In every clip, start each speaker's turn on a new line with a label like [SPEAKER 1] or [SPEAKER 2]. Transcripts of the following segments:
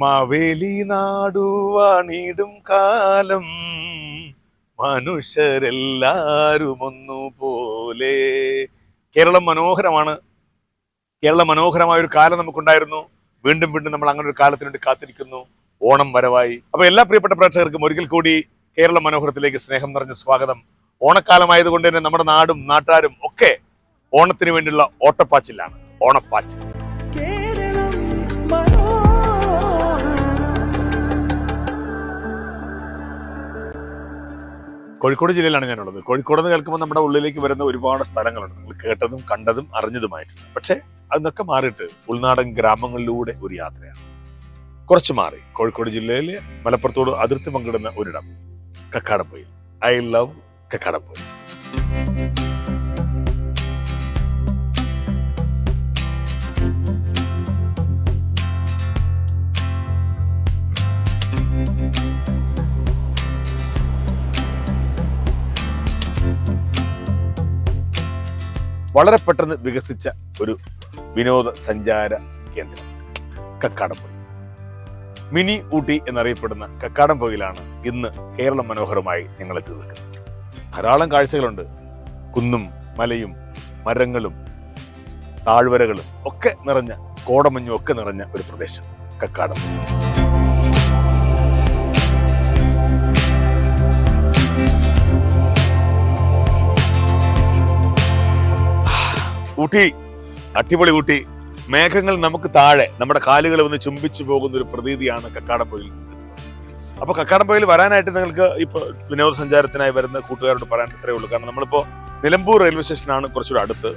[SPEAKER 1] മാവേലി നാടുവാണിടും കാലം. മനുഷ്യരെല്ലാരും ഒന്നുപോലെ കേരളം മനോഹരമാണ്. കേരളം മനോഹരമായ ഒരു കാലം നമുക്കുണ്ടായിരുന്നു. വീണ്ടും വീണ്ടും നമ്മൾ അങ്ങനെ ഒരു കാലത്തിന് വേണ്ടി കാത്തിരിക്കുന്നു. ഓണം വരവായി. അപ്പൊ എല്ലാ പ്രിയപ്പെട്ട പ്രേക്ഷകർക്കും ഒരിക്കൽ കൂടി കേരള മനോഹരത്തിലേക്ക് സ്നേഹം നിറഞ്ഞ സ്വാഗതം. ഓണക്കാലമായതുകൊണ്ട് തന്നെ നമ്മുടെ നാടും നാട്ടാരും ഒക്കെ ഓണത്തിന് വേണ്ടിയുള്ള ഓട്ടപ്പാച്ചിലാണ്. ഓണപ്പാച്ചിൽ. കോഴിക്കോട് ജില്ലയിലാണ് ഞാനുള്ളത്. കോഴിക്കോട് എന്ന് കേൾക്കുമ്പോൾ നമ്മുടെ ഉള്ളിലേക്ക് വരുന്ന ഒരുപാട് സ്ഥലങ്ങളുണ്ട്. നമ്മൾ കേട്ടതും കണ്ടതും അറിഞ്ഞതുമായിട്ട് പക്ഷേ അതൊക്കെ മാറിയിട്ട് ഉൾനാടൻ ഗ്രാമങ്ങളിലൂടെ ഒരു യാത്രയാണ്. കുറച്ച് മാറി. കോഴിക്കോട് ജില്ലയിലെ മലപ്പുറത്തോട് അതിർത്തി പങ്കിടുന്ന ഒരിടം കക്കാടപ്പൊയിൽ ഐ ലവ് കക്കാടപ്പൊയിൽ വളരെ പെട്ടെന്ന് വികസിച്ച ഒരു വിനോദ സഞ്ചാര കേന്ദ്രം കക്കാടംപൊയിൽ മിനി ഊട്ടി എന്നറിയപ്പെടുന്ന കക്കാടംപൊയിലാണ് ഇന്ന് കേരളം മനോഹരമായി ഞങ്ങൾ എത്തി നിൽക്കുന്നത് ധാരാളം കാഴ്ചകളുണ്ട്. കുന്നും മലയും മരങ്ങളും താഴ്വരകളും ഒക്കെ നിറഞ്ഞ കോടമഞ്ഞും ഒക്കെ നിറഞ്ഞ ഒരു പ്രദേശം കക്കാടം ഊട്ടി അടിപൊളി ഊട്ടി. മേഘങ്ങൾ നമുക്ക് താഴെ നമ്മുടെ കാലുകൾ ഒന്ന് ചുംബിച്ചു പോകുന്ന ഒരു പ്രതീതിയാണ് കക്കാടംപൊയിൽ. അപ്പൊ കക്കാടംപൊയിൽ വരാനായിട്ട് നിങ്ങൾക്ക് ഇപ്പൊ വിനോദസഞ്ചാരത്തിനായി വരുന്ന കൂട്ടുകാരോട് പറയാൻ ഇത്രയേ ഉള്ളൂ. കാരണം നമ്മളിപ്പോ നിലമ്പൂർ റെയിൽവേ സ്റ്റേഷനാണ് കുറച്ചുകൂടെ അടുത്ത്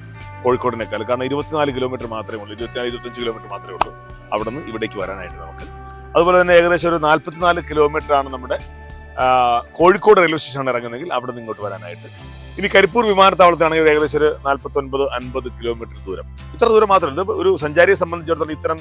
[SPEAKER 1] കോഴിക്കോടിനേക്കാൾ. കാരണം ഇരുപത്തിനാല് കിലോമീറ്റർ മാത്രമേ ഉള്ളൂ. ഇരുപത്തിനാല് ഇരുപത്തഞ്ച് കിലോമീറ്റർ മാത്രമേ ഉള്ളൂ. അവിടെ നിന്ന് ഇവിടേക്ക് വരാനായിട്ട് നമുക്ക്. അതുപോലെ തന്നെ ഏകദേശം ഒരു നാല്പത്തിനാല് കിലോമീറ്റർ ആണ് നമ്മുടെ കോഴിക്കോട് റെയിൽവേ സ്റ്റേഷനാണ് ഇറങ്ങുന്നതെങ്കിൽ അവിടെ നിന്ന് ഇങ്ങോട്ട് വരാനായിട്ട് ഇനി കരിപ്പൂർ വിമാനത്താവളത്തിലാണെങ്കിൽ ഏകദേശം ഒരു നാൽപ്പത്തൊൻപത് അൻപത് കിലോമീറ്റർ ദൂരം. ഇത്ര ദൂരം മാത്രമല്ല ഒരു സഞ്ചാരിയെ സംബന്ധിച്ചിടത്തോളം ഇത്തരം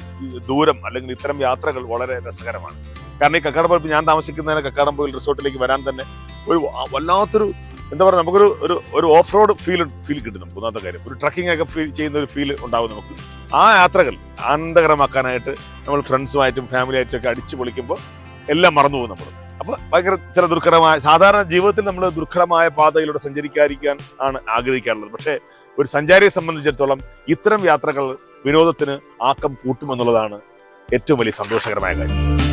[SPEAKER 1] ദൂരം അല്ലെങ്കിൽ ഇത്തരം യാത്രകൾ വളരെ രസകരമാണ്. കാരണം ഈ കക്കാടംപൊയിൽ ഞാൻ താമസിക്കുന്നതിന് കക്കാടംപൊയിൽ റിസോർട്ടിലേക്ക് വരാൻ തന്നെ ഒരു വല്ലാത്തൊരു എന്താ പറയുക നമുക്കൊരു ഒരു ഒരു ഓഫ് റോഡ് ഫീൽ ഫീൽ കിട്ടും നമുക്ക്. ഒന്നാമത്തെ കാര്യം ഒരു ട്രക്കിംഗ് ഒക്കെ ഫീൽ ചെയ്യുന്ന ഒരു ഫീൽ ഉണ്ടാവും നമുക്ക്. ആ യാത്രകൾ ആനന്ദകരമാക്കാനായിട്ട് നമ്മൾ ഫ്രണ്ട്സുമായിട്ടും ഫാമിലിയായിട്ടും ഒക്കെ അടിച്ചു പൊളിക്കുമ്പോൾ എല്ലാം മറന്നു പോകും നമ്മൾ അപ്പൊ ഭയങ്കര ചില ദുർഘടമായ സാധാരണ ജീവിതത്തിൽ നമ്മൾ ദുർഘടമായ പാതയിലൂടെ സഞ്ചരിക്കാതിരിക്കാൻ ആണ് ആഗ്രഹിക്കാറുള്ളത്. പക്ഷേ ഒരു സഞ്ചാരിയെ സംബന്ധിച്ചിടത്തോളം ഇത്തരം യാത്രകൾ വിനോദത്തിന് ആക്കം കൂട്ടുമെന്നുള്ളതാണ് ഏറ്റവും വലിയ സന്തോഷകരമായ കാര്യം.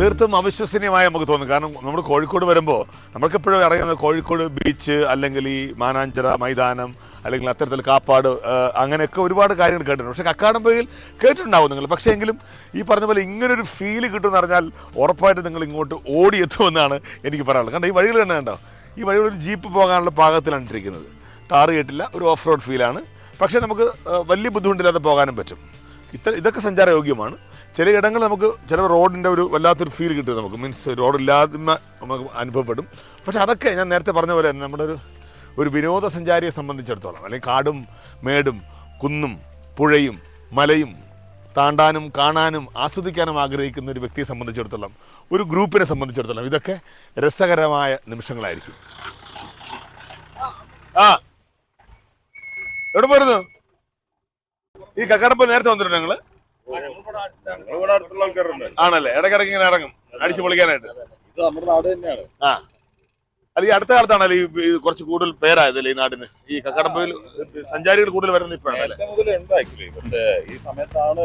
[SPEAKER 1] തീർത്തും അവിശ്വസനീയമായി നമുക്ക് തോന്നും. കാരണം നമ്മൾ കോഴിക്കോട് വരുമ്പോൾ നമുക്കെപ്പോഴും അറിയാവുന്ന കോഴിക്കോട് ബീച്ച് അല്ലെങ്കിൽ ഈ മാനാഞ്ചിറ മൈതാനം അല്ലെങ്കിൽ അത്തരത്തിൽ കാപ്പാട് അങ്ങനെയൊക്കെ ഒരുപാട് കാര്യങ്ങൾ കേട്ടിട്ടുണ്ട്. പക്ഷേ കക്കാടംപൊയിൽ കേട്ടിട്ടുണ്ടാവും നിങ്ങൾ. പക്ഷേ എങ്കിലും ഈ പറഞ്ഞ പോലെ ഇങ്ങനൊരു ഫീൽ കിട്ടുമെന്ന് പറഞ്ഞാൽ ഉറപ്പായിട്ട് നിങ്ങൾ ഇങ്ങോട്ട് ഓടിയെത്തുമെന്നാണ് എനിക്ക് പറയാനുള്ളത്. കാരണം ഈ വഴികൾ തന്നെ കണ്ടോ? ഈ വഴികൾ ഒരു ജീപ്പ് പോകാനുള്ള പാകത്തിലാണ് ഇട്ടിരിക്കുന്നത്. ടാറ് കേട്ടില്ല ഒരു ഓഫ് റോഡ് ഫീലാണ് പക്ഷേ നമുക്ക് വലിയ ബുദ്ധിമുട്ടില്ലാതെ പോകാനും പറ്റും. ഇത്ര ഇതൊക്കെ സഞ്ചാരയോഗ്യമാണ്. ചില ഇടങ്ങൾ നമുക്ക് ചില റോഡിന്റെ ഒരു വല്ലാത്തൊരു ഫീൽ കിട്ടും നമുക്ക്. മീൻസ് റോഡില്ലായ്മ നമുക്ക് അനുഭവപ്പെടും. പക്ഷെ അതൊക്കെ ഞാൻ നേരത്തെ പറഞ്ഞ പോലെ തന്നെ നമ്മുടെ ഒരു ഒരു വിനോദസഞ്ചാരിയെ സംബന്ധിച്ചിടത്തോളം അല്ലെങ്കിൽ കാടും മേടും കുന്നും പുഴയും മലയും താണ്ടാനും കാണാനും ആസ്വദിക്കാനും ആഗ്രഹിക്കുന്ന ഒരു വ്യക്തിയെ സംബന്ധിച്ചിടത്തോളം ഒരു ഗ്രൂപ്പിനെ സംബന്ധിച്ചിടത്തോളം ഇതൊക്കെ രസകരമായ നിമിഷങ്ങളായിരിക്കും. ആ. എവിടെ പോയിരുന്നു? ഈ കക്കാടപ്പോൾ നേരത്തെ വന്നിട്ടുണ്ട് ഞങ്ങൾ?
[SPEAKER 2] ഞങ്ങളിവിടെ അടുത്തുള്ള ആൾക്കാരുണ്ട്
[SPEAKER 1] ആണല്ലേ? ഇടക്കിടക്ക് ഇങ്ങനെ ഇറങ്ങും. അടിച്ചു പൊളിക്കാനായിട്ട്.
[SPEAKER 2] ഇത് നമ്മുടെ നാട് തന്നെയാണ്.
[SPEAKER 1] ആ. അത് ഈ അടുത്ത കാലത്താണല്ലോ ഈ ഈ കുറച്ച് കൂടുതൽ പേരായതല്ലേ ഈ നാടിന്? ഈ കക്കാടമ്പയിൽ സഞ്ചാരികൾ കൂടുതൽ വരുന്നത് ഇപ്പോഴാണല്ലേ
[SPEAKER 2] നേരത്തെ മുതൽ ഉണ്ട് ആക്ച്വലി പക്ഷേ ഈ സമയത്താണ്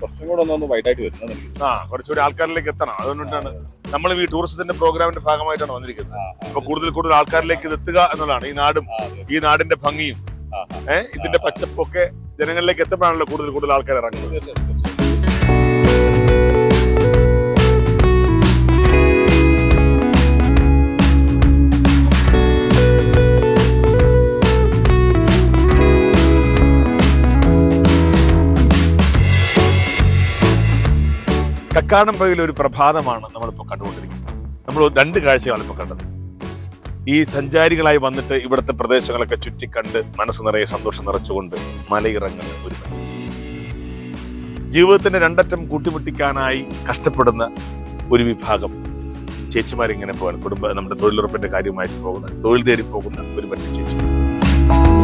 [SPEAKER 2] കുറച്ചും കൂടെ വൈഡായിട്ട് വരുന്നത് എനിക്ക്
[SPEAKER 1] ആ കുറച്ചുകൂടി ആൾക്കാരിലേക്ക് എത്തണം. അതുകൊണ്ടിട്ടാണ് നമ്മൾ ഈ ടൂറിസത്തിന്റെ പ്രോഗ്രാമിന്റെ ഭാഗമായിട്ടാണ് വന്നിരിക്കുന്നത്. അപ്പൊ കൂടുതൽ കൂടുതൽ ആൾക്കാരിലേക്ക് ഇത് എത്തുക എന്നുള്ളതാണ്. ഈ നാടും ഈ നാടിന്റെ ഭംഗിയും. ഏഹ് ഇതിന്റെ പച്ചപ്പൊക്കെ ജനങ്ങളിലേക്ക് എത്തുമ്പോഴാണല്ലോ കൂടുതൽ കൂടുതൽ ആൾക്കാർ ഇറങ്ങുന്നത്. കക്കാടംപൊയിൽ ഒരു പ്രഭാതമാണ് നമ്മളിപ്പോൾ കണ്ടുകൊണ്ടിരിക്കുന്നത്. നമ്മൾ രണ്ട് കാഴ്ചകളാണ് ഇപ്പോൾ കണ്ടത്. ഈ സഞ്ചാരികളായി വന്നിട്ട് ഇവിടുത്തെ പ്രദേശങ്ങളൊക്കെ ചുറ്റിക്കണ്ട് മനസ്സ് നിറയെ സന്തോഷം നിറച്ചുകൊണ്ട് മലയിറങ്ങുന്ന ഒരു. ജീവിതത്തിന്റെ രണ്ടറ്റം കൂട്ടിമുട്ടിക്കാനായി കഷ്ടപ്പെടുന്ന ഒരു വിഭാഗം ചേച്ചിമാരിങ്ങനെ പോകാൻ കുടുംബ നമ്മുടെ തൊഴിലുറപ്പിന്റെ കാര്യമായിട്ട് പോകുന്ന തൊഴിൽ തേടി പോകുന്ന ഒരു പറ്റ ചേച്ചിമാർ.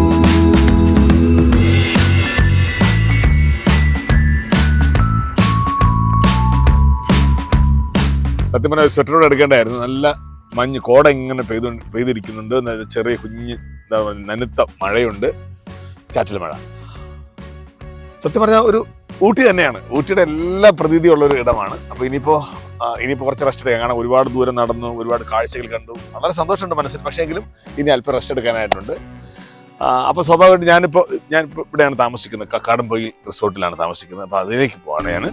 [SPEAKER 1] സത്യം പറഞ്ഞാൽ സ്വെറ്ററോട് എടുക്കേണ്ടായിരുന്നു. നല്ല മഞ്ഞ് കോട ഇങ്ങനെ പെയ്തു പെയ്തിരിക്കുന്നുണ്ട്. ചെറിയ കുഞ്ഞ് എന്താ നനുത്ത മഴയുണ്ട്. ചാറ്റൽ മഴ. സത്യം പറഞ്ഞാൽ ഒരു ഊട്ടി തന്നെയാണ്. ഊട്ടിയുടെ എല്ലാ പ്രതീതിയുള്ള ഒരു ഇടമാണ്. അപ്പൊ ഇനിയിപ്പോ ഇനിയിപ്പോൾ ഇനിയിപ്പോ കുറച്ച് റെസ്റ്റ് എടുക്കാം. കാരണം ഒരുപാട് ദൂരം നടന്നു ഒരുപാട് കാഴ്ചകൾ കണ്ടു. വളരെ സന്തോഷമുണ്ട് മനസ്സിൽ. പക്ഷേ എങ്കിലും ഇനി അല്പം റെസ്റ്റ് എടുക്കാനായിട്ടുണ്ട്. അപ്പോൾ അപ്പൊ സ്വാഭാവികമായിട്ട് ഞാനിപ്പോ ഞാൻ ഇവിടെയാണ് താമസിക്കുന്നത്. കക്കാടംപൊയിൽ റിസോർട്ടിലാണ് താമസിക്കുന്നത്. അപ്പോൾ അതിലേക്ക് പോവാണ് ഞാൻ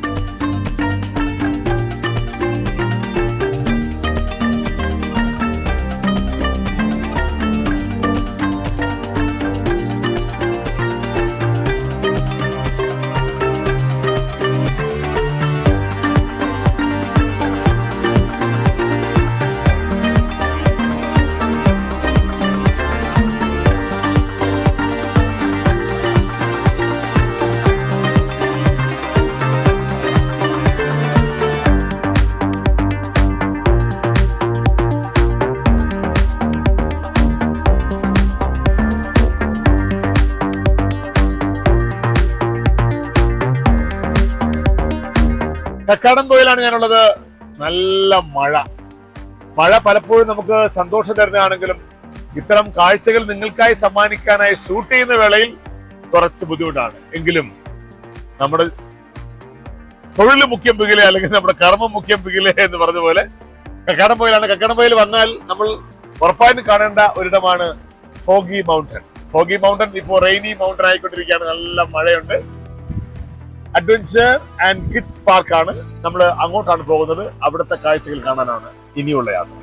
[SPEAKER 1] കക്കാടംപൊയിലാണ് ഞാനുള്ളത്. നല്ല മഴ. മഴ പലപ്പോഴും നമുക്ക് സന്തോഷം തരുന്നതാണെങ്കിലും ഇത്തരം കാഴ്ചകൾ നിങ്ങൾക്കായി സമ്മാനിക്കാനായി ഷൂട്ട് ചെയ്യുന്ന വേളയിൽ കുറച്ച് ബുദ്ധിമുട്ടാണ്. എങ്കിലും നമ്മുടെ തൊഴിൽ മുഖ്യം പികിലെ അല്ലെങ്കിൽ നമ്മുടെ കർമ്മം മുഖ്യം പികിലെ എന്ന് പറഞ്ഞ പോലെ കക്കാടംപൊയിലാണ് കക്കാടംപൊയിൽ വന്നാൽ നമ്മൾ ഉറപ്പായിട്ടും കാണേണ്ട ഒരിടമാണ് ഫോഗി മൗണ്ടൻ. ഫോഗി മൗണ്ടൻ ഇപ്പോൾ റെയിനി മൗണ്ടൻ ആയിക്കൊണ്ടിരിക്കുകയാണ്. നല്ല മഴയുണ്ട്. അഡ്വഞ്ചർ ആൻഡ് കിഡ്സ് പാർക്കാണ് നമ്മൾ അങ്ങോട്ടാണ് പോകുന്നത്. അവിടുത്തെ കാഴ്ചകൾ കാണാനാണ് ഇനിയുള്ള യാത്ര.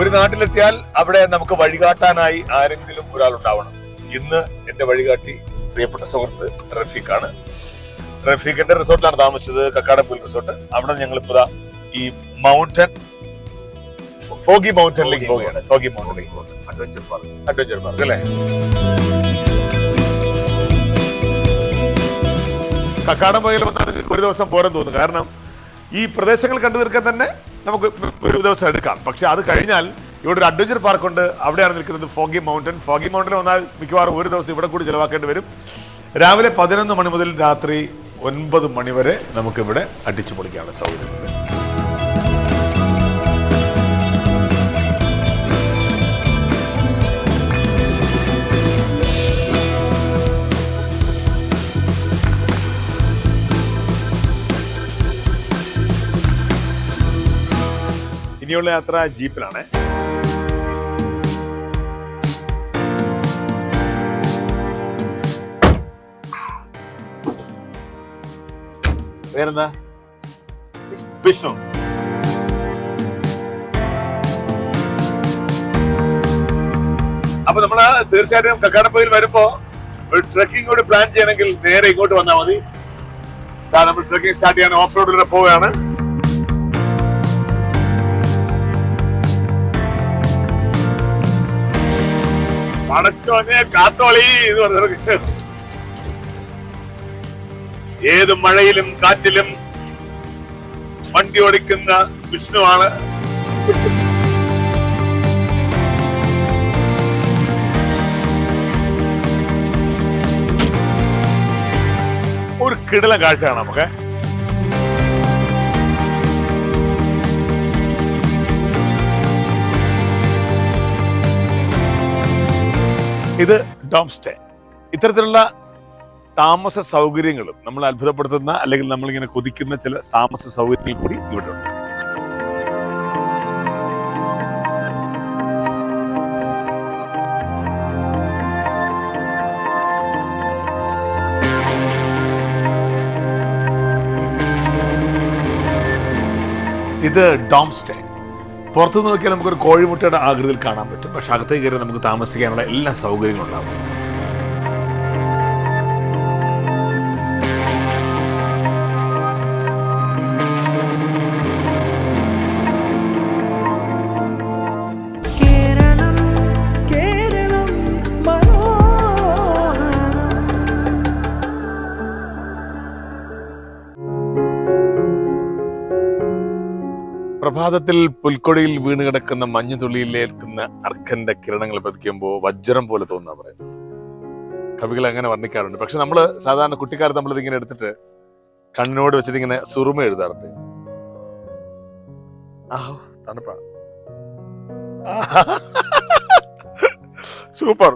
[SPEAKER 1] ഒരു നാട്ടിലെത്തിയാൽ അവിടെ നമുക്ക് വഴികാട്ടാനായി ആരെങ്കിലും ഒരാൾ ഉണ്ടാവണം ഇന്ന് എന്റെ വഴികാട്ടി പ്രിയപ്പെട്ട സുഹൃത്ത് റഫീഖാണ്. റഫീഖിന്റെ റിസോർട്ടിലാണ് താമസിച്ചത്. കക്കാടപ്പുൽ റിസോർട്ട്. അവിടെ ഞങ്ങൾ ഇപ്പൊ ഈ മൗണ്ടൻ ഫോഗി മൗണ്ടനിലേക്ക് പോവുകയാണ്. ഫോഗി മൗണ്ടനിലേക്ക് പോകുന്നത്
[SPEAKER 2] അഡ്വഞ്ചർ പാർക്ക്
[SPEAKER 1] അഡ്വഞ്ചർ പാർക്ക് അല്ലേ? കക്കാടം പോയാൽ ഒരു ദിവസം പോരാൻ തോന്നുന്നു കാരണം ഈ പ്രദേശങ്ങൾ കണ്ടു തീർക്കാൻ തന്നെ നമുക്ക് ഒരു ദിവസം എടുക്കാം. പക്ഷെ അത് കഴിഞ്ഞാൽ ഇവിടെ ഒരു അഡ്വഞ്ചർ പാർക്കുണ്ട് അവിടെയാണ് നിൽക്കുന്നത് ഫോഗി മൗണ്ടൻ ഫോഗി മൗണ്ടൻ വന്നാൽ മിക്കവാറും ഒരു ദിവസം ഇവിടെ കൂടി ചിലവാക്കേണ്ടി വരും. രാവിലെ പതിനൊന്ന് മണി മുതൽ രാത്രി ഒൻപത് മണിവരെ നമുക്കിവിടെ അടിച്ചു പൊളിക്കാനുള്ള സൗകര്യമുണ്ട്. ഇനിയുള്ള യാത്ര ജീപ്പിലാണ്. വേറെന്താ? വിഷ്ണു. അപ്പൊ നമ്മൾ തീർച്ചയായിട്ടും കക്കാടപ്പയിൽ വരുമ്പോ ഒരു ട്രക്കിംഗ് കൂടി പ്ലാൻ ചെയ്യണമെങ്കിൽ നേരെ ഇങ്ങോട്ട് വന്നാൽ മതി. നമ്മൾ ട്രക്കിംഗ് സ്റ്റാർട്ട് ചെയ്യാൻ ഓഫ് റോഡിലൂടെ പോവുകയാണ്. പടച്ചോനെ കാത്തോളി എന്ന് പറഞ്ഞത് ഏത് മഴയിലും കാറ്റിലും വണ്ടി ഓടിക്കുന്ന വിഷ്ണുവാണ്. ഒരു കിടിലം കാഴ്ച കാണാം നമുക്ക്. ഇത് ഡോം സ്റ്റേ ഇത്തരത്തിലുള്ള താമസ സൗകര്യങ്ങളും നമ്മൾ അത്ഭുതപ്പെടുത്തുന്ന അല്ലെങ്കിൽ നമ്മൾ ഇങ്ങനെ കൊതിക്കുന്ന ചില താമസ സൗകര്യങ്ങൾ കൂടി ഇവിടെ ഉണ്ട്. ഇത് ഡോം സ്റ്റേ പുറത്തു നോക്കിയാൽ നമുക്കൊരു കോഴിമുട്ടയുടെ ആകൃതിയിൽ കാണാൻ പറ്റും. പക്ഷേ അകത്തേക്ക് കയറി നമുക്ക് താമസിക്കാനുള്ള എല്ലാ സൗകര്യങ്ങളും ഉണ്ടാവും. പ്രഭാതത്തിൽ പുൽക്കൊടിയിൽ വീണ് കിടക്കുന്ന മഞ്ഞുതുള്ളിയിലേൽക്കുന്ന അർക്കന്റെ കിരണങ്ങൾ പതിക്കുമ്പോൾ വജ്രം പോലെ തോന്നുന്ന പറയുന്നത് കവികൾ അങ്ങനെ വർണിക്കാറുണ്ട്. പക്ഷെ നമ്മൾ സാധാരണ കുട്ടിക്കാലത്ത് നമ്മൾ ഇങ്ങനെ എടുത്തിട്ട് കണ്ണിനോട് വെച്ചിട്ട് ഇങ്ങനെ സുറുമ എഴുതാറുണ്ട്. ആഹ്, തണുപ്പാണ് സൂപ്പർ.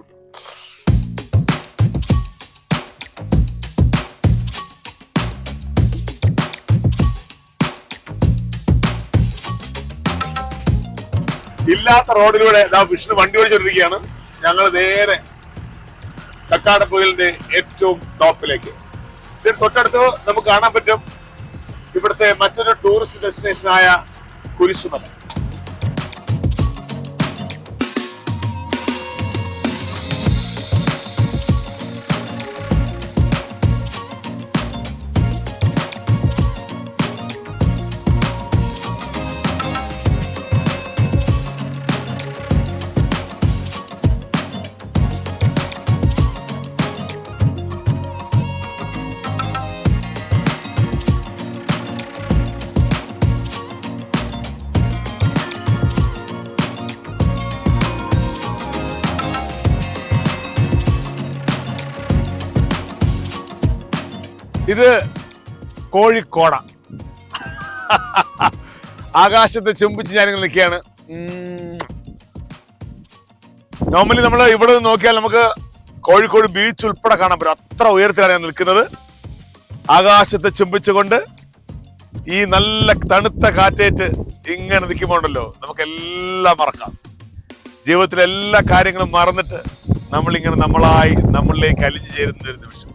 [SPEAKER 1] ഇല്ലാത്ത റോഡിലൂടെ വിഷ്ണു വണ്ടി ഓടിച്ചോണ്ടിരിക്കുകയാണ്. ഞങ്ങൾ നേരെ കക്കാടപ്പുയലിന്റെ ഏറ്റവും ടോപ്പിലേക്ക്. ഇതിന് തൊട്ടടുത്ത് നമുക്ക് കാണാൻ പറ്റും ഇവിടുത്തെ മറ്റൊരു ടൂറിസ്റ്റ് ഡെസ്റ്റിനേഷനായ കുരിശുമല. ഇത് കോഴിക്കോട. ആകാശത്തെ ചുംബിച്ച് ഞാനിങ്ങനെ നിൽക്കുകയാണ്. നോർമലി നമ്മൾ ഇവിടെ നിന്ന് നോക്കിയാൽ നമുക്ക് കോഴിക്കോട് ബീച്ച് ഉൾപ്പെടെ കാണാൻ പറ്റും. അത്ര ഉയരത്തിലാണ് ഞാൻ നിൽക്കുന്നത്. ആകാശത്തെ ചുംബിച്ചുകൊണ്ട് ഈ നല്ല തണുത്ത കാറ്റേറ്റ് ഇങ്ങനെ നിൽക്കുമ്പോണ്ടല്ലോ. നമുക്ക് എല്ലാം മറക്കാം. ജീവിതത്തിലെ എല്ലാ കാര്യങ്ങളും മറന്നിട്ട് നമ്മളിങ്ങനെ നമ്മളായി നമ്മളിലേക്ക് അലിഞ്ഞു ചേരുന്ന ഒരു നിമിഷം.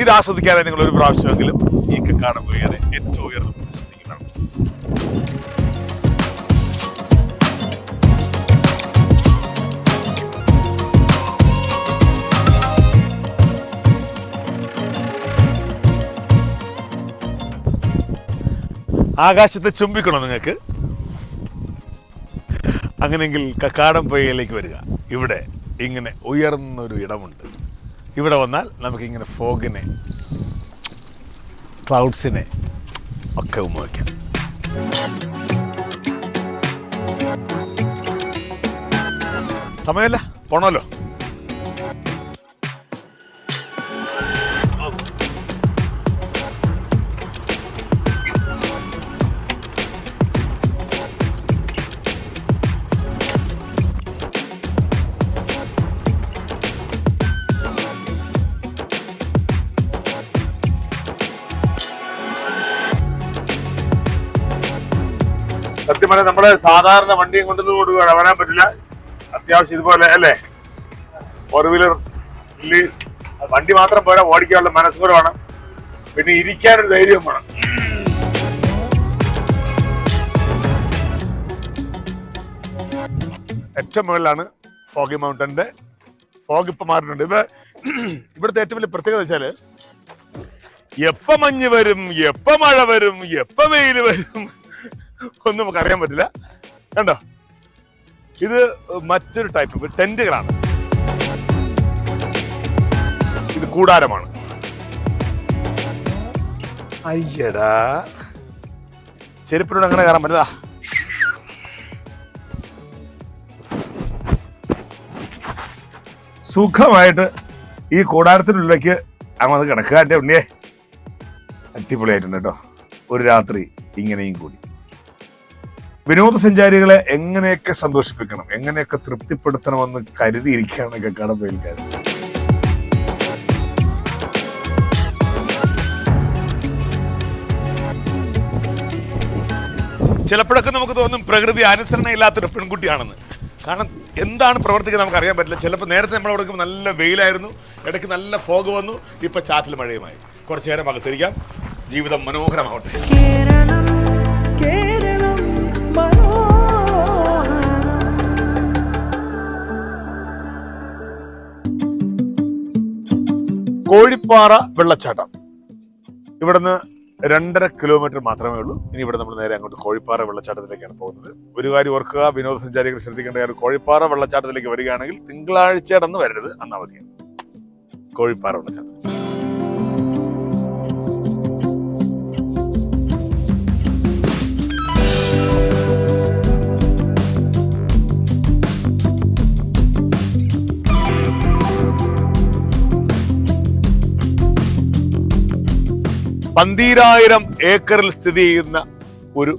[SPEAKER 1] ഇത് ആസ്വദിക്കാനായി നിങ്ങൾ ഒരു പ്രാവശ്യമെങ്കിലും ഈ കാണുകയാണ് ഏറ്റവും ഉയർന്ന പ്രതിസന്ധിക്കുന്നത് ആകാശത്തെ ചുംബിക്കണോ നിങ്ങൾക്ക്? അങ്ങനെയെങ്കിൽ കക്കാടം പൊയ്യയിലേക്ക് വരിക. ഇവിടെ ഇങ്ങനെ ഉയർന്നൊരു ഇടമുണ്ട്. ഇവിടെ വന്നാൽ നമുക്കിങ്ങനെ ഫോഗിനെ ക്ലൗഡ്സിനെ ഒക്കെ ഉപയോഗിക്കാം. സമയമല്ല? പോണല്ലോ സത്യം നമ്മുടെ സാധാരണ വണ്ടിയും കൊണ്ടൊന്നും കൊണ്ട് വരാൻ പറ്റില്ല. അത്യാവശ്യം ഇതുപോലെ അല്ലേ? ഫോർ വീലർ റിലീസ് വണ്ടി മാത്രം പോരാ ഓടിക്കാനുള്ള മനസ്സും കൂടെ വേണം. പിന്നെ ഇരിക്കാനൊരു ധൈര്യം വേണം. ഏറ്റവും മുകളിലാണ് ഫോഗി മൗണ്ടന്റെ ഫോഗ് ഇപ്പൊ മാറിയിട്ടുണ്ട്. ഇപ്പൊ ഇവിടുത്തെ ഏറ്റവും വലിയ പ്രത്യേകത വെച്ചാൽ എപ്പ മഞ്ഞ് വരും എപ്പ മഴ വരും എപ്പ വെയിൽ വരും ഒന്നും നമുക്ക് അറിയാൻ പറ്റില്ല. കണ്ടോ? ഇത് മറ്റൊരു ടൈപ്പ് ടെന്റുകളാണ് ഇത് കൂടാരമാണ്. അയ്യടാ. ചെരുപ്പിനോട് അങ്ങനെ കയറാൻ പറ്റില്ല. സുഖമായിട്ട് ഈ കൂടാരത്തിനുള്ളിലേക്ക് അങ്ങോട്ട് ഉണ്ണിയേ ഉണ്ണിയെ. അടിപൊളിയായിട്ടുണ്ട് കേട്ടോ. ഒരു രാത്രി ഇങ്ങനെയും കൂടി. വിനോദസഞ്ചാരികളെ എങ്ങനെയൊക്കെ സന്തോഷിപ്പിക്കണം എങ്ങനെയൊക്കെ തൃപ്തിപ്പെടുത്തണമെന്ന് കരുതിയിരിക്കുകയാണ് കക്കാടം പേൽക്കാർ ചിലപ്പോഴൊക്കെ നമുക്ക് തോന്നും പ്രകൃതി അനുസരണയില്ലാത്തൊരു പെൺകുട്ടിയാണെന്ന്. കാരണം എന്താണ് പ്രവർത്തിക്കുന്നത് നമുക്ക് അറിയാൻ പറ്റില്ല. ചിലപ്പോൾ നേരത്തെ നമ്മൾ അവിടെ നല്ല വെയിലായിരുന്നു ഇടയ്ക്ക് നല്ല ഫോഗ് വന്നു ഇപ്പൊ ചാറ്റിൽ മഴയുമായി. കുറച്ചു നേരം അകത്തിരിക്കാം. ജീവിതം മനോഹരമാവട്ടെ. കോഴിപ്പാറ വെള്ളച്ചാട്ടം. ഇവിടുന്ന് രണ്ടര കിലോമീറ്റർ മാത്രമേ ഉള്ളൂ. ഇനി ഇവിടെ നമ്മൾ നേരെ അങ്ങോട്ട് കോഴിപ്പാറ വെള്ളച്ചാട്ടത്തിലേക്കാണ് പോകുന്നത്. ഒരു കാര്യം ഓർക്കുക വിനോദസഞ്ചാരികൾ ശ്രദ്ധിക്കേണ്ട കാര്യം കോഴിപ്പാറ വെള്ളച്ചാട്ടത്തിലേക്ക് വരികയാണെങ്കിൽ തിങ്കളാഴ്ചയുടെ വരരുത്. അന്നാ മതിയാണ് കോഴിപ്പാറ വെള്ളച്ചാട്ടം. പന്തീരായിരം ഏക്കറിൽ സ്ഥിതി ചെയ്യുന്ന ഒരു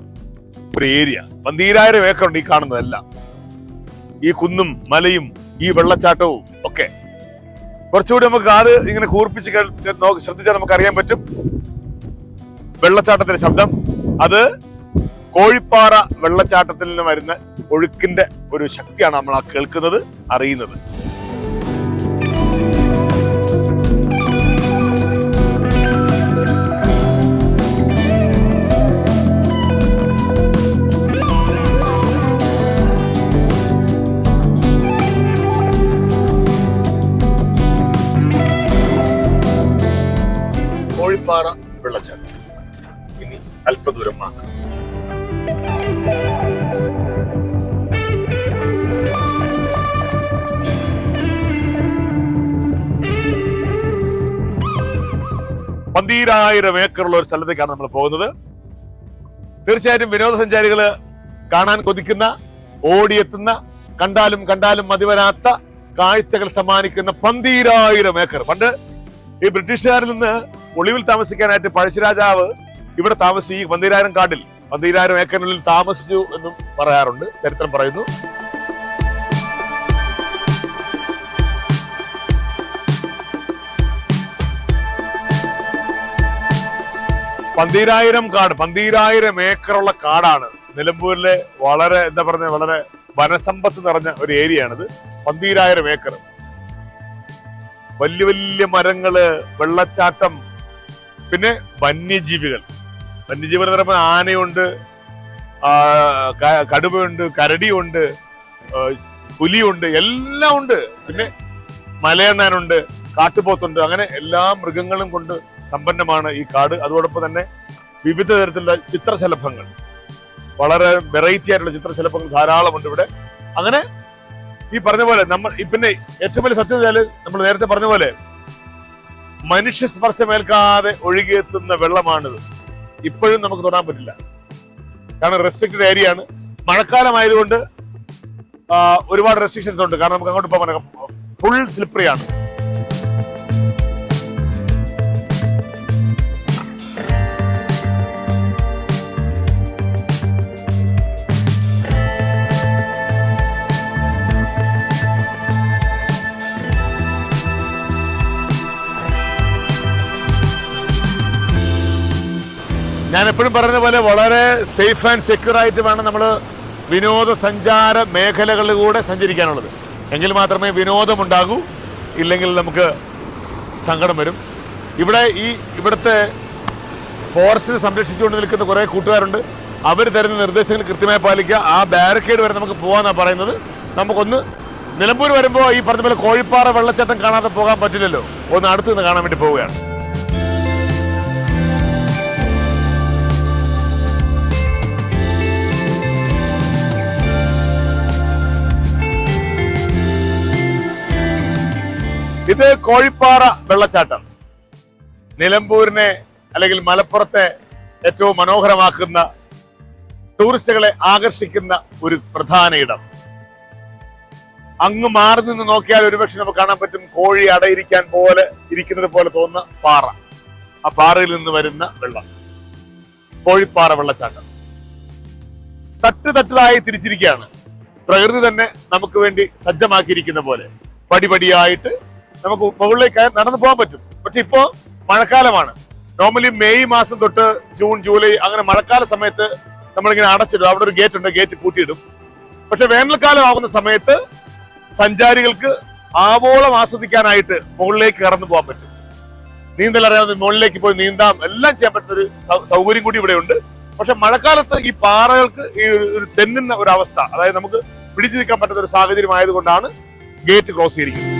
[SPEAKER 1] ഒരു ഏരിയ. പന്തീരായിരം ഏക്കർ ഉണ്ട് ഈ കാണുന്നതല്ല. ഈ കുന്നും മലയും ഈ വെള്ളച്ചാട്ടവും ഒക്കെ. കുറച്ചുകൂടി നമുക്ക് കാത് ഇങ്ങനെ കൂർപ്പിച്ച് നോക്ക് ശ്രദ്ധിച്ചാൽ നമുക്ക് അറിയാൻ പറ്റും. വെള്ളച്ചാട്ടത്തിന്റെ ശബ്ദം. അത് കോഴിപ്പാറ വെള്ളച്ചാട്ടത്തിൽ നിന്ന് വരുന്ന ഒഴുക്കിന്റെ ഒരു ശക്തിയാണ് നമ്മൾ ആ കേൾക്കുന്നത് അറിയുന്നത്. കോഴിപ്പാറ വെള്ളച്ചാട്ടം. ഇനി അല്പദൂരം മാത്രം. പന്തീരായിരം ഏക്കറുള്ള ഒരു സ്ഥലത്തേക്കാണ് നമ്മൾ പോകുന്നത്. തീർച്ചയായിട്ടും വിനോദസഞ്ചാരികൾ കാണാൻ കൊതിക്കുന്ന ഓടിയെത്തുന്ന കണ്ടാലും കണ്ടാലും മതിവരാത്ത കാഴ്ചകൾ സമ്മാനിക്കുന്ന പന്തീരായിരം ഏക്കർ. പണ്ട് ഈ ബ്രിട്ടീഷുകാരിൽ നിന്ന് ഒളിവിൽ താമസിക്കാനായിട്ട് പഴശ്ശിരാജാവ് ഇവിടെ താമസിച്ചു ഈ പന്തീരായിരം കാട്ടിൽ പന്തീരായിരം ഏക്കറിനുള്ളിൽ താമസിച്ചു എന്നും പറയാറുണ്ട് ചരിത്രം പറയുന്നു. പന്തീരായിരം കാട് പന്തീരായിരം ഏക്കറുള്ള കാടാണ് നിലമ്പൂരിലെ വളരെ എന്താ പറയുക വളരെ വനസമ്പത്ത് നിറഞ്ഞ ഒരു ഏരിയയാണിത്. പന്തീരായിരം ഏക്കർ. വലിയ വലിയ മരങ്ങൾ വെള്ളച്ചാട്ടം പിന്നെ വന്യജീവികൾ. വന്യജീവികൾ എന്ന് പറയുമ്പോൾ ആനയുണ്ട് കടുവയുണ്ട് കരടിയുണ്ട് പുലിയുണ്ട് എല്ലാം ഉണ്ട്. പിന്നെ മലയണ്ണാനുണ്ട് കാട്ടുപോത്തുണ്ട് അങ്ങനെ എല്ലാ മൃഗങ്ങളും കൊണ്ട് സമ്പന്നമാണ് ഈ കാട്. അതോടൊപ്പം തന്നെ വിവിധ തരത്തിലുള്ള ചിത്രശലഭങ്ങൾ. വളരെ വെറൈറ്റി ആയിട്ടുള്ള ചിത്രശലഭങ്ങൾ ധാരാളമുണ്ട് ഇവിടെ. അങ്ങനെ ഈ പറഞ്ഞ പോലെ നമ്മൾ പിന്നെ ഏറ്റവും വലിയ സത്യം വെച്ചാൽ നമ്മൾ നേരത്തെ പറഞ്ഞ പോലെ മനുഷ്യ സ്പർശമേൽക്കാതെ ഒഴുകിയെത്തുന്ന വെള്ളമാണിത്. ഇപ്പോഴും നമുക്ക് തൊടാൻ പറ്റില്ല. കാരണം റെസ്ട്രിക്റ്റഡ് ഏരിയ ആണ്. മഴക്കാലമായതുകൊണ്ട് ഒരുപാട് റെസ്ട്രിക്ഷൻസ് ഉണ്ട്. കാരണം നമുക്ക് അങ്ങോട്ട് പോകാൻ ഫുൾ സ്ലിപ്പറി ഞാൻ എപ്പോഴും പറഞ്ഞ പോലെ വളരെ സേഫ് ആൻഡ് സെക്യൂർ ആയിട്ട് വേണം നമ്മൾ വിനോദസഞ്ചാര മേഖലകളിലൂടെ സഞ്ചരിക്കാനുള്ളത്. എങ്കിൽ മാത്രമേ വിനോദമുണ്ടാകൂ ഇല്ലെങ്കിൽ നമുക്ക് സങ്കടം വരും. ഇവിടെ ഈ ഇവിടുത്തെ ഫോറസ്റ്റിനെ സംരക്ഷിച്ചുകൊണ്ട് നിൽക്കുന്ന കുറേ കൂട്ടുകാരുണ്ട്. അവർ തരുന്ന നിർദ്ദേശങ്ങൾ കൃത്യമായി പാലിക്കുക. ആ ബാരിക്കേഡ് വരെ നമുക്ക് പോകാമെന്നാണ് പറയുന്നത്. നമുക്കൊന്ന് നിലമ്പൂർ വരുമ്പോൾ ഈ പറഞ്ഞ പോലെ കോഴിപ്പാറ വെള്ളച്ചാട്ടം കാണാതെ പോകാൻ പറ്റില്ലല്ലോ. ഒന്ന് അടുത്ത് നിന്ന് കാണാൻ വേണ്ടി പോവുകയാണ്. ഇത് കോഴിപ്പാറ വെള്ളച്ചാട്ടം. നിലമ്പൂരിനെ അല്ലെങ്കിൽ മലപ്പുറത്തെ ഏറ്റവും മനോഹരമാക്കുന്ന ടൂറിസ്റ്റുകളെ ആകർഷിക്കുന്ന ഒരു പ്രധാന ഇടം. അങ്ങ് മാറി നിന്ന് നോക്കിയാൽ ഒരുപക്ഷെ നമുക്ക് കാണാൻ പറ്റും കോഴി അടയിരിക്കാൻ പോലെ ഇരിക്കുന്നത് പോലെ തോന്നുന്ന പാറ. ആ പാറയിൽ നിന്ന് വരുന്ന വെള്ളം. കോഴിപ്പാറ വെള്ളച്ചാട്ടം. തട്ട് തട്ടതായി തിരിച്ചിരിക്കുകയാണ്. പ്രകൃതി തന്നെ നമുക്ക് വേണ്ടി സജ്ജമാക്കിയിരിക്കുന്ന പോലെ പടിപടിയായിട്ട് നമുക്ക് മുകളിലേക്ക് നടന്നു പോകാൻ പറ്റും. പക്ഷെ ഇപ്പോ മഴക്കാലമാണ്. നോർമലി മെയ് മാസം തൊട്ട് ജൂൺ ജൂലൈ അങ്ങനെ മഴക്കാല സമയത്ത് നമ്മളിങ്ങനെ അടച്ചിടും. അവിടെ ഒരു ഗേറ്റ് ഉണ്ട് ഗേറ്റ് കൂട്ടിയിടും പക്ഷെ വേനൽക്കാലം ആവുന്ന സമയത്ത് സഞ്ചാരികൾക്ക് ആവോളം ആസ്വദിക്കാനായിട്ട് മുകളിലേക്ക് കടന്നു പോകാൻ പറ്റും. നീന്തൽ അറിയാവുന്ന മുകളിലേക്ക് പോയി നീന്താം എല്ലാം ചെയ്യാൻ പറ്റുന്ന ഒരു സൗകര്യം കൂടി ഇവിടെ ഉണ്ട് പക്ഷെ മഴക്കാലത്ത് ഈ പാറകൾക്ക് ഈ ഒരു തെന്നുന്ന ഒരു അവസ്ഥ അതായത് നമുക്ക് പിടിച്ചു നിൽക്കാൻ പറ്റുന്ന ഒരു സാഹചര്യം ആയതുകൊണ്ടാണ് ഗേറ്റ് ക്ലോസ് ചെയ്തിരിക്കുന്നത്.